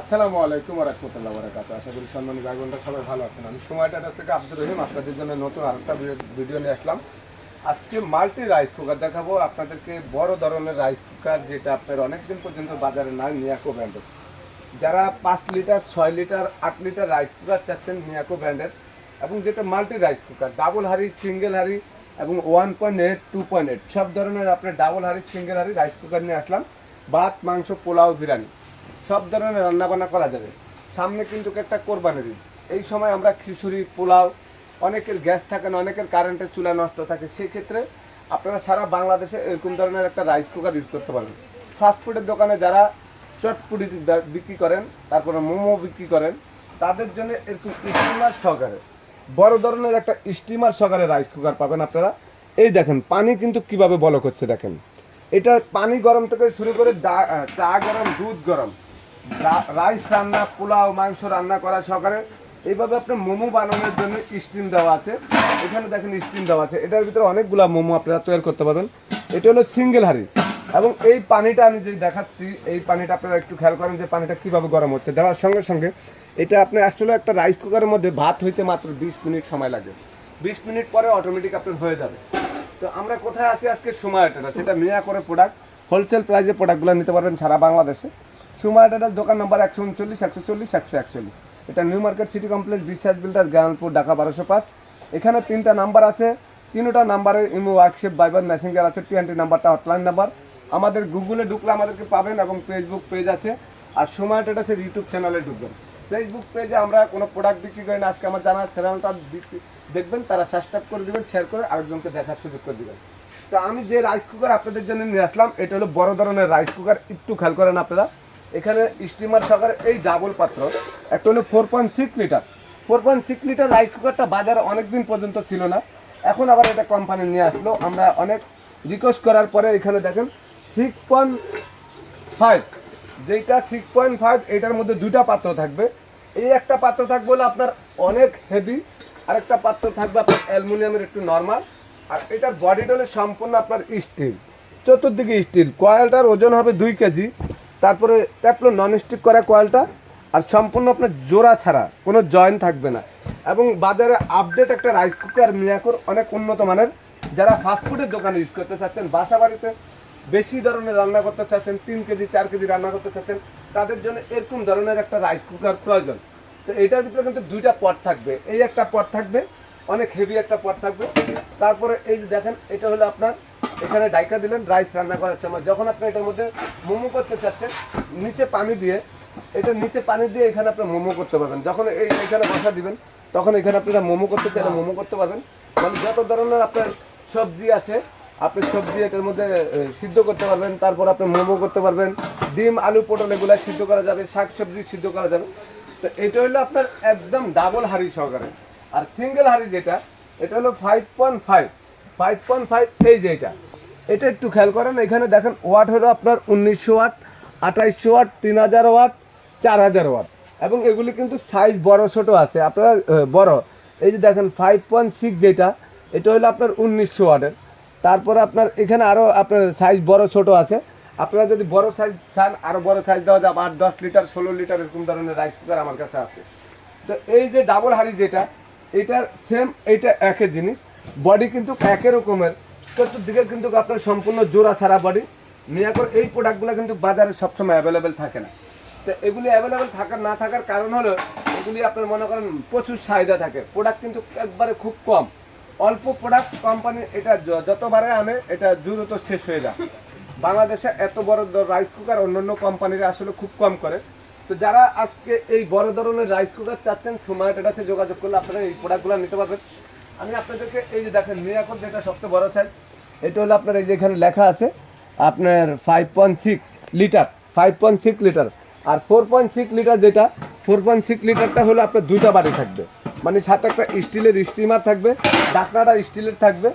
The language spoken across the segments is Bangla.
আসসালামু আলাইকুম আর রহমতুল্লাহ বারাকাত আশা করি সম্মানী ভাইবোনরা সবাই ভালো আছেন। আমি সময়টা থেকে আব্দুর রহিম, আপনাদের জন্য নতুন আরেকটা ভিডিও নিয়ে আসলাম। আজকে মাল্টি রাইস কুকার দেখাবো। আপনাদেরকে বড় ধরনের রাইস কুকার যেটা আপনার অনেকদিন পর্যন্ত বাজারে নাই মিয়াকো ব্র্যান্ডের। যারা পাঁচ লিটার, ছয় লিটার, আট লিটার রাইস কুকার চাচ্ছেন মিয়াকো ব্র্যান্ডের, এবং যেটা মাল্টি রাইস কুকার, ডাবল হাড়ি, সিঙ্গেল হাড়ি, এবং one point eight, two point eight, সব ধরনের আপনার ডাবল হাড়ি, সিঙ্গেল হাড়ি রাইস কুকার নিয়ে আসলাম। ভাত, মাংস, পোলাও, বিরিয়ানি। সব ধরনের রান্নাবান্না করা যাবে। সামনে কিন্তু একটা কোরবানির ঈদ এই সময় আমরা খিচুড়ি, পোলাও, অনেকের গ্যাস থাকে না, অনেকের কারেন্টের চুলা নষ্ট থাকে সেই ক্ষেত্রে আপনারা সারা বাংলাদেশে এরকম ধরনের একটা রাইস কুকার ইউজ করতে পারবেন। ফাস্টফুডের দোকানে যারা চটপুটি বিক্রি করেন, তারপরে মোমো বিক্রি করেন, তাদের জন্য এরকম স্টিমার সহকারে, বড় ধরনের একটা স্টিমার সহকারে রাইস কুকার পাবেন আপনারা। এই দেখেন, পানি কিন্তু কীভাবে বলক হচ্ছে দেখেন। এটা পানি গরম থেকে শুরু করে চা গরম, দুধ গরম রাইস রান্না, পোলাও, মাংস রান্না করা সহকারে এইভাবে আপনার মোমো বানানোর জন্য স্টিম দেওয়া আছে। এখানে দেখেন স্টিম দেওয়া আছে। এটার ভিতরে অনেকগুলা মোমো আপনারা তৈরি করতে পারবেন। এটা হলো সিঙ্গেল হাড়ি। এবং এই পানিটা আমি যে দেখাচ্ছি, এই পানিটা আপনারা একটু খেয়াল করেন যে পানিটা কীভাবে গরম হচ্ছে। দেওয়ার সঙ্গে সঙ্গে এটা আপনার আসলে একটা রাইস কুকারের মধ্যে ভাত হইতে মাত্র বিশ মিনিট সময় লাগে। বিশ মিনিট পরে অটোমেটিক আপনার হয়ে যাবে। তো আমরা কোথায় আছি আজকে সুমায়াটা? সেটা মিয়া করে প্রোডাক্ট হোলসেল প্রাইসে প্রোডাক্টগুলো নিতে পারবেন সারা বাংলাদেশে। সুমায়াটার দোকান নাম্বার একশো উনচল্লিশ, একশো চল্লিশ, একশো একচল্লিশ। এটা New Market City Complex Biswas Builder Grampur Dhaka বারোশো পাঁচ। এখানে তিনটা নাম্বার আছে। তিনটা নাম্বারে ইমো ওয়ার্কশিপ বাইবার মেসেঞ্জার আছে টিএনটি নাম্বারটা হটলাইন নাম্বার। আমাদের গুগলে ঢুকলে আমাদেরকে পাবেন এবং ফেসবুক পেজ আছে। আর সময় এটা আছে ইউটিউব চ্যানেলে ঢুকবেন। ফেসবুক পেজে আমরা কোনো প্রোডাক্ট বিক্রি করি না। আজকে আমার জানা চ্যানেলটা দেখবেন, তারা সাবস্ক্রাইব করে দেবেন শেয়ার করে আরেকজনকে দেখার সুযোগ করে দেবেন। তো আমি যে রাইস কুকার আপনাদের জন্য নিয়ে আসলাম, এটা হলো বড় ধরনের রাইস কুকার একটু খেয়াল করেন আপনারা। এখানে স্টিমার সহকারে এই ডাবল পাত্র। একটা হলো four point six litre four point six litre rice কুকারটা বাজারে অনেক দিন পর্যন্ত ছিল না। এখন আবার এটা কোম্পানি নিয়ে আসলো। আমরা অনেক রিকোয়েস্ট করার পরে এখানে দেখেন সিক্স পয়েন্ট ফাইভ যেটা সিক্স পয়েন্ট ফাইভ এটার মধ্যে দুইটা পাত্র থাকবে। এই একটা পাত্র থাকবে হলো আপনার অনেক হেভি আর একটা পাত্র থাকবে আপনার অ্যালুমিনিয়ামের একটু নর্মাল আর এটার বডিটা হলো সম্পূর্ণ আপনার স্টিল চতুর্দিকে স্টিল কয়েলটার ওজন হবে দুই কেজি। তারপরে ট্যাপলো নন স্টিক করা কয়েলটা আর সম্পূর্ণ আপনার জোড়া ছাড়া, কোনো জয়েন্ট থাকবে না। এবং বাজারে আপডেট একটা রাইস কুকার মিয়াকোর, অনেক উন্নত মানের। যারা ফাস্টফুডের দোকানে ইউজ করতে চাচ্ছেন বাসা বাড়িতে বেশি ধরনের রান্না করতে চাচ্ছেন, তিন কেজি, চার কেজি রান্না করতে চাচ্ছেন, তাদের জন্য এরকম ধরনের একটা রাইস কুকার প্রয়োজন। তো এটার ভিতরে কিন্তু দুইটা পট থাকবে। এই একটা পট থাকবে, অনেক হেভি একটা পট থাকবে। তারপরে এই যে দেখেন, এটা হলো আপনার এখানে ডাইকা দিলেন রাইস রান্না করার সময়। যখন আপনি এটার মধ্যে মোমো করতে চাচ্ছেন, নিচে পানি দিয়ে, এটা নিচে পানি দিয়ে এখানে আপনি মোমো করতে পারবেন। যখন এই এখানে বসা দিবেন, তখন এখানে আপনারা মোমো করতে চাইলে মোমো করতে পারবেন। মানে যত ধরনের আপনার সবজি আছে, আপনি সবজি এটার মধ্যে সিদ্ধ করতে পারবেন। তারপর আপনি মোমো করতে পারবেন। ডিম, আলু, পটল এগুলা সিদ্ধ করা যাবে, শাক সবজি সিদ্ধ করা যাবে। তো এটা হলো আপনার একদম ডাবল হাড়ি সহকারে। আর সিঙ্গেল হাড়ি যেটা, এটা হলো five point five five point five এই যে এটা। এটা একটু খেয়াল করেন, এখানে দেখেন ওয়াট হলো আপনার উনিশশো ওয়াট, আঠাইশশো ওয়াট, তিন হাজার ওয়াট, চার হাজার ওয়াট। এবং এগুলি কিন্তু সাইজ বড়, ছোট আছে। আপনারা বড়। এই যে দেখেন ফাইভ পয়েন্ট সিক্স যেটা, এটা হলো আপনার উনিশশো ওয়াটের। তারপরে আপনার এখানে আরও আপনার সাইজ বড়, ছোট আছে। আপনারা যদি বড় সাইজ চান আরও বড় সাইজ দেওয়া যাবে। আট, দশ লিটার, ষোলো লিটার এরকম ধরনের রাইস কুকার আমার কাছে আছে। তো এই যে ডাবল হাড়ি যেটা, এটার সেম এটা একের জিনিস। বডি কিন্তু একই রকমের। চতুর্দিকে কিন্তু আপনার সম্পূর্ণ জোড়া ছাড়া বডি মিয়াকর এই প্রোডাক্টগুলো কিন্তু বাজারে সবসময় অ্যাভেলেবেল থাকে না। তো এগুলি অ্যাভেলেবেল থাকার না থাকার কারণ হলো, এগুলি আপনার মনে করেন প্রচুর চাহিদা থাকে। প্রোডাক্ট কিন্তু একবারে খুব কম। অল্প প্রোডাক্ট কোম্পানি এটা যতবারে আনে, এটা দ্রুত শেষ হয়ে যায়। বাংলাদেশে এত বড় রাইস কুকার অন্যান্য কোম্পানিরা আসলে খুব কম করে। তো যারা আজকে এই বড় ধরনের রাইস কুকার চাচ্ছেন, সময় কাছে যোগাযোগ করলে আপনারা এই প্রোডাক্টগুলো নিতে পারবেন। আমি আপনাদেরকে এই যে দেখেন মিয়াকর যেটা সবচেয়ে বড় সাইজ এটা হলো আপনার এই যে এখানে লেখা আছে, আপনার five point six litre five point six litre আর ফোর পয়েন্ট সিক্স লিটার যেটা ফোর পয়েন্ট সিক্স লিটারটা হলো আপনার দুইটা বাড়ি থাকবে। মানে সাথে একটা স্টিলের স্টিমার থাকবে, ডাকনাটা স্টিলের থাকবে।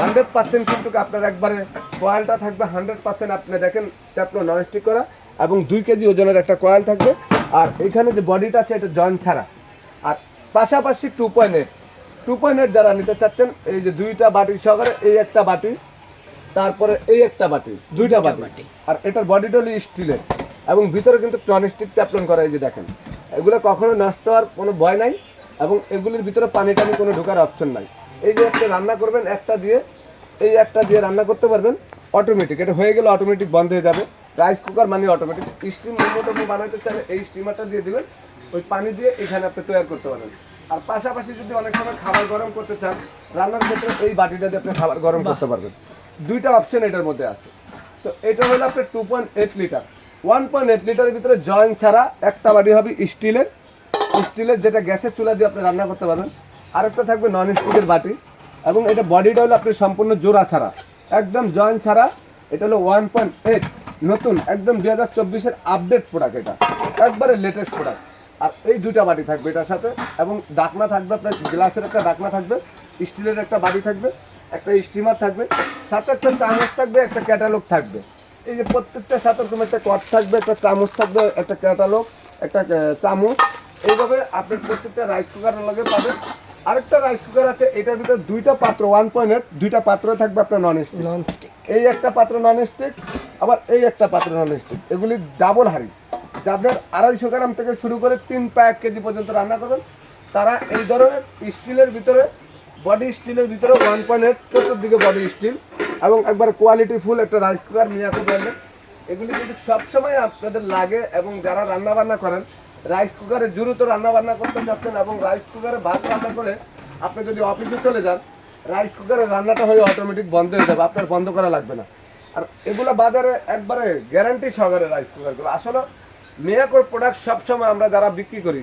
হান্ড্রেড পার্সেন্ট কিন্তু আপনার একবারে কয়েলটা থাকবে হান্ড্রেড পার্সেন্ট আপনি দেখেন ট্যাপলো ননস্টিক করা, এবং দুই কেজি ওজনের একটা কয়েল থাকবে। আর এখানে যে বডিটা আছে, এটা জয়েন্ট ছাড়া। আর পাশাপাশি two point eight two point eight যারা নিতে চাচ্ছেন, এই যে দুইটা বাটি সহকারে এই একটা বাটি তারপরে এই একটা বাটি দুইটা বাটি। আর এটার বডিটা হলো স্টিলের এবং ভিতরে কিন্তু ননস্টিক ট্যাপলন করা এই যে দেখেন। এগুলো কখনো নষ্ট হওয়ার কোনো ভয় নাই এবং এগুলির ভিতরে পানি টানি কোনো ঢোকার অপশন নাই। এই যে একটা রান্না করবেন একটা দিয়ে এই একটা দিয়ে রান্না করতে পারবেন অটোমেটিক এটা হয়ে গেলে অটোমেটিক বন্ধ হয়ে যাবে। রাইস কুকার মানে অটোমেটিক স্টিম মোমোটোমো বানাতে চাইলে এই স্টিমারটা দিয়ে দেবেন। ওই পানি দিয়ে এখানে আপনি তৈরি করতে পারবেন। আর পাশাপাশি যদি অনেক সময় খাবার গরম করতে চান রান্নার ক্ষেত্রে এই বাটিটা দিয়ে আপনি খাবার গরম করতে পারবেন। দুইটা অপশন এটার মধ্যে আছে। তো এটা হলো আপনার two point eight litre one point eight লিটারের ভিতরে জয়েন্ট ছাড়া একটা বাড়ি হবে স্টিলের স্টিলের যেটা গ্যাসের চুলা দিয়ে আপনি রান্না করতে পারবেন। আরেকটা থাকবে নন স্টিকের বাটি। এবং এটা বডিটা হলো আপনি সম্পূর্ণ জোড়া ছাড়া। একদম জয়েন্ট ছাড়া। এটা হলো ওয়ান পয়েন্ট এইট নতুন, একদম দুই হাজার চব্বিশের আপডেট প্রোডাক্ট এটা। একবারে লেটেস্ট প্রোডাক্ট আর এই দুইটা বাটি থাকবে এটার সাথে। এবং ডাকনা থাকবে আপনার গ্লাসের একটা ডাকনা থাকবে। স্টিলের একটা বাটি থাকবে। একটা স্টিমার থাকবে সাথে একটা চামচ থাকবে একটা ক্যাটালগ থাকবে। এই যে প্রত্যেকটা সাথে এরকম একটা কট থাকবে একটা চামচ থাকবে একটা ক্যাটালগ একটা চামচ। এইভাবে আপনি প্রত্যেকটা রাইস কুকারের লগে পাবেন। আরেকটা রাইস কুকার আছে এটার ভিতরে দুইটা পাত্র ওয়ান পয়েন্ট দুইটা পাত্র থাকবে আপনার নন স্টিক ননস্টিক এই একটা পাত্র নন স্টিক আবার এই একটা পাত্র নন স্টিক এগুলি ডাবল হাড়ি। যাদের আড়াইশো গ্রাম থেকে শুরু করে তিন পা এক কেজি পর্যন্ত রান্না করবেন তারা এই ধরনের স্টিলের ভিতরে বডি স্টিলের ভিতরে ওয়ান পয়েন্ট এইট চতুর্দিকে বডি স্টিল এবং একবার কোয়ালিটি ফুল একটা রাইস কুকার নিয়ে আসতে পারবেন এগুলি কিন্তু সবসময় আপনাদের লাগে এবং যারা রান্না বান্না করেন রাইস কুকারে দ্রুত রান্না বান্না করতে চাচ্ছেন এবং রাইস কুকারে ভাত রান্না করে আপনি যদি অফিসে চলে যান রাইস কুকারে রান্নাটা হয়ে অটোমেটিক বন্ধ হয়ে যাবে, আপনার বন্ধ করা লাগবে না। আর এগুলো বাজারে একবারে গ্যারান্টি সহকারে রাইস কুকারগুলো আসলে মিয়াকোর প্রোডাক্ট সবসময় আমরা যারা বিক্রি করি,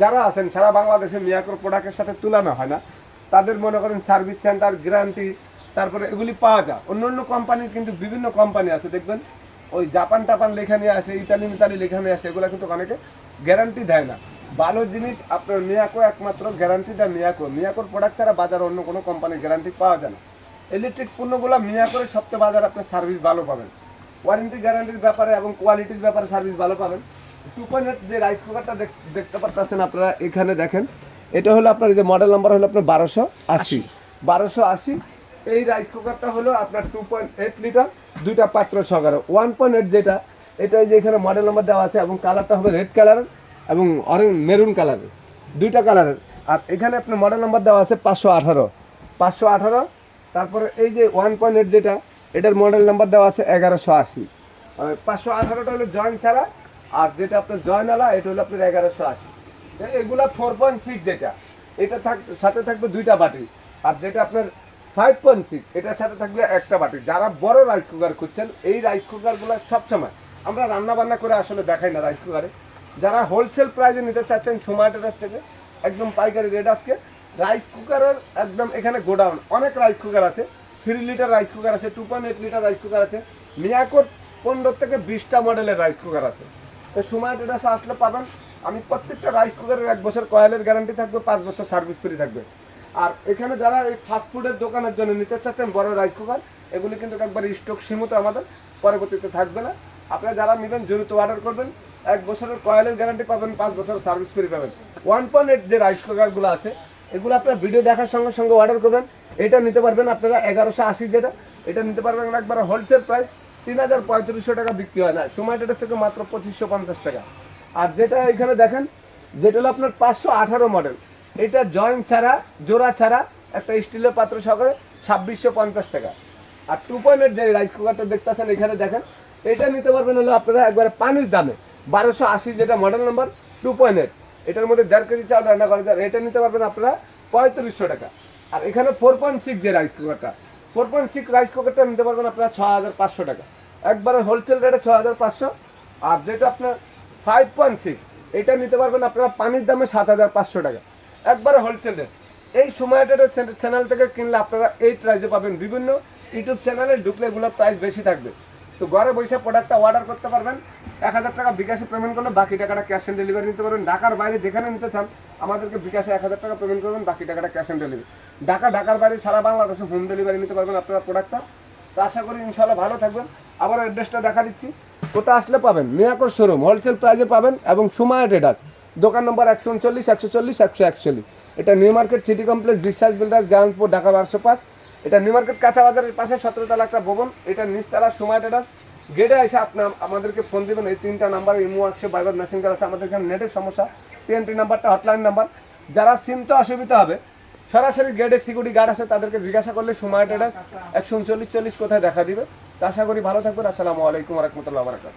যারা আছেন, সারা বাংলাদেশে মিয়াকোর প্রোডাক্টের সাথে তুলনা হয় না। তাদের মনে করেন সার্ভিস সেন্টার, গ্যারান্টি, তারপরে এগুলি পাওয়া যায়। অন্য অন্য কোম্পানির কিন্তু বিভিন্ন কোম্পানি আছে, দেখবেন, ওই জাপান টাপান লেখা নিয়ে আসে, ইতালি মিতালি লেখা নিয়ে আসে, এগুলো কিন্তু অনেকে গ্যারান্টি দেয় না। ভালো জিনিস আপনার মিয়াকো একমাত্র গ্যারান্টি দেয় মিয়াকো। মিয়াকোর প্রোডাক্ট ছাড়া বাজারে অন্য কোনো কোম্পানির গ্যারান্টি পাওয়া যায় না। ইলেকট্রিক পণ্যগুলো মিয়াকোরের সবচেয়ে বাজারে আপনার সার্ভিস ভালো পাবেন। ওয়ারেন্টি গ্যারান্টির ব্যাপারে এবং কোয়ালিটির ব্যাপারে সার্ভিস ভালো পাবেন। টু পয়েন্ট যে রাইস কুকারটা দেখতে পাচ্ছেন আপনারা, এখানে দেখেন এটা হলো আপনার এই যে মডেল নাম্বার হলো আপনার বারোশো আশি। বারোশো আশি। এই রাইস কুকারটা হলো আপনার টু পয়েন্ট এইট লিটার দুইটা পাত্র সহকারে। ওয়ান পয়েন্ট এইট যেটা এটা যে এখানে মডেল নাম্বার দেওয়া আছে এবং কালারটা হবে রেড কালারের এবং অরেঞ্জ মেরুন কালারের দুইটা কালারের আর এখানে আপনার মডেল নাম্বার দেওয়া আছে পাঁচশো আঠারো। পাঁচশো আঠারো তারপরে এই যে ওয়ান পয়েন্ট এইট যেটা এটার মডেল নাম্বার দেওয়া আছে এগারোশো আশি। পাঁচশো আঠারোটা হলো জয়েন্ট ছাড়া আর যেটা আপনার জয়েন আলা এটা হলো আপনার এগারোশো আশি। এগুলা ফোর পয়েন্ট সিক্স যেটা, এটা থাক, সাথে থাকবে দুইটা বাটি। আর যেটা আপনার ফাইভ পয়েন্ট সিক্স এটার সাথে থাকবে একটা বাটি। যারা বড় রাইস কুকার খুঁজছেন, এই রাইস কুকারগুলো সবসময়, আমরা রান্না বান্না করে আসলে দেখাই না রাইস কুকারে যারা হোলসেল প্রাইসে নিতে চাচ্ছেন সোমাটের কাছ থেকে, একদম পাইকারি রেট আজকে রাইস কুকারের একদম এখানে গোডাউন। অনেক রাইস কুকার আছে থ্রি লিটার রাইস কুকার আছে two point eight litre rice cooker আছে মিয়াকোর পনেরো থেকে বিশটা মডেলের রাইস কুকার আছে। তো সময় ট্রেডার্সে আসলে পাবেন আমি প্রত্যেকটা রাইস কুকারের এক বছর কয়েলের গ্যারান্টি থাকবে, পাঁচ বছর সার্ভিস ফ্রি থাকবে। আর এখানে যারা এই ফাস্ট ফুডের দোকানের জন্য নিতে চাচ্ছেন, বড় রাইস কুকার এগুলি কিন্তু একবার স্টক সীমিত আমাদের, পরবর্তীতে থাকবে না। আপনারা যারা নেবেন, দ্রুত অর্ডার করবেন। এক বছরের কয়েলের গ্যারান্টি পাবেন, পাঁচ বছরের সার্ভিস ফ্রি পাবেন। ওয়ান পয়েন্ট এইট যে রাইস কুকারগুলো আছে, এগুলো আপনারা ভিডিও দেখার সঙ্গে সঙ্গে অর্ডার করবেন। এটা নিতে পারবেন আপনারা এগারোশো আশি যেটা, এটা নিতে পারবেন একবার হোলসেল প্রাইস তিন হাজার পঁয়ত্রিশশো টাকা বিক্রি হয় না, সময় থেকে মাত্র পঁচিশশো পঞ্চাশ টাকা। আর যেটা এখানে দেখেন, যেটা হলো আপনার পাঁচশো আঠারো মডেল এটা জয়েন্ট ছাড়া, জোড়া ছাড়া একটা স্টিলের পাত্র সহকারে ছাব্বিশশো পঞ্চাশ টাকা। আর টু পয়েন্টের যে রাইস কুকারটা দেখতেছেন, এখানে দেখেন, এটা নিতে পারবেন হলো আপনারা একবারে পানির দামে। বারোশো আশি যেটা মডেল নাম্বার টু পয়েন্ট এটার মধ্যে দেড় কেজি চাল রান্না করা যায় এটা নিতে পারবেন আপনারা পঁয়ত্রিশশো টাকা। আর এখানে ফোর পয়েন্ট সিক্স যে রাইস কুকারটা ফোর পয়েন্ট সিক্স রাইস কুকারটা নিতে পারবেন আপনারা ছ হাজার পাঁচশো টাকা। একবারে হোলসেল রেটে ছ হাজার পাঁচশো। আর যেটা আপনার ফাইভ পয়েন্ট সিক্স। এটা নিতে পারবেন আপনারা পানির দামে সাত হাজার পাঁচশো টাকা। একবারে হোলসেল রেট এই সময়টার চ্যানেল থেকে কিনলে আপনারা এই প্রাইসে পাবেন বিভিন্ন ইউটিউব চ্যানেলে ঢুকলে এগুলোর প্রাইস বেশি থাকবে। তো ঘরে বসে প্রোডাক্টটা অর্ডার করতে পারবেন। এক হাজার টাকা বিকাশে পেমেন্ট করলে বাকি টাকাটা ক্যাশ অন ডেলিভারি নিতে পারবেন। ঢাকার বাইরে যেখানে নিতে চান, আমাদেরকে বিকাশে এক হাজার টাকা পেমেন্ট করবেন, বাকি টাকাটা ক্যাশ অন ডেলিভারি ঢাকা, ঢাকার বাইরে সারা বাংলাদেশে হোম ডেলিভারি নিতে পারবেন আপনারা প্রোডাক্টটা তো আশা করি ইনশাল্লাহ ভালো থাকবেন। আবার অ্যাড্রেসটা দেখা দিচ্ছি। কোথা আসলে পাবেন? মিয়াকোর শোরুম হোলসেল প্রাইজে পাবেন এবং সময় ট্রেডার্স দোকান নম্বর একশো উনচল্লিশ, একশো চল্লিশ, একশো একচল্লিশ। এটা New Market City Complex Biswas Builder গ্রাউন্ডপুর Dhaka বারোশো পাঁচ এটা নিউ মার্কেট কাঁচা বাজারের পাশে সতেরো তলা একটা ভবন। এটা নিচতলা সময় ট্রেডার্স গেটে এসে আপনার আমাদেরকে ফোন দেবেন। এই তিনটা নাম্বার ইমো আছে বাইবার মেসেঞ্জার আছে। আমাদের এখানে নেটের সমস্যা। টিএনটি নাম্বারটা হটলাইন নাম্বার যারা চিনতে অসুবিধা হবে, সরাসরি গেটে সিকিউরিটি গার্ড আছে, তাদেরকে জিজ্ঞাসা করলে সময়টা একশো উনচল্লিশ, চল্লিশ কোথায় দেখা দিবে। তা আশা করি ভালো থাকবেন। আসসালামু আলাইকুম রহমতুল্লাহ বারাকাত